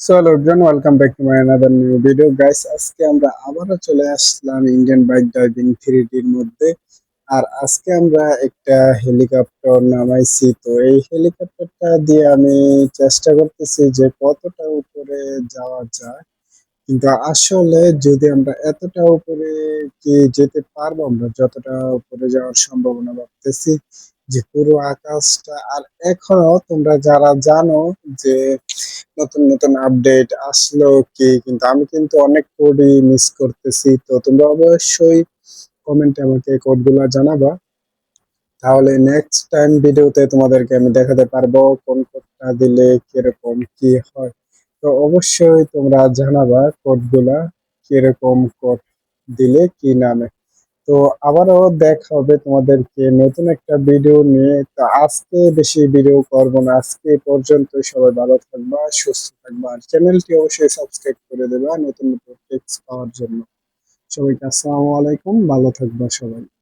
So লোকজন welcome back to my another new video guys আজকে আমরা আবারও চলে আসলাম ইন্ডিয়ান বাইক ড্রাইভিং থ্রি ডির মধ্যে। আর আজকে আমরা একটা হেলিকপ্টার নামাইছি। তো এই হেলিকপ্টারটা দিয়ে আমি চেষ্টা করতেছি যে কতটা উপরে যাওয়া যায়। কিন্তু আসলে যদি আমরা এতটা উপরে কি যেতে পারব? আমরা যতটা উপরে যাওয়ার সম্ভাবনা ভাবতেছি যে পুরো আকাশটা, আর এখনও তোমরা যারা জানো যে নতুন নতুন আপডেট আসলো কি, কিন্তু আমি কিন্তু অনেক কোডই মিস করতেছি। তো তোমরা অবশ্যই কমেন্টে আমাকে কোডগুলো জানাবা। তাহলে নেক্সট টাইম ভিডিওতে তোমাদেরকে আমি দেখাতে পারব কোন কোডটা দিলে কীরকম কি হয়। তো অবশ্যই তোমরা জানাবা কোডগুলা কীরকম কোড দিলে কি নামে। তো আবারও দেখা হবে তোমাদেরকে নতুন একটা ভিডিও নিয়ে। তো আজকে বেশি ভিডিও করব না, আজকে পর্যন্ত সবাই ভালো থাকবা, সুস্থ থাকবা। আর চ্যানেলটি অবশ্যই সাবস্ক্রাইব করে দেবা নতুন নতুন টিপস পাওয়ার জন্য। সবাইকে আসসালামু আলাইকুম, ভালো থাকবা সবাই।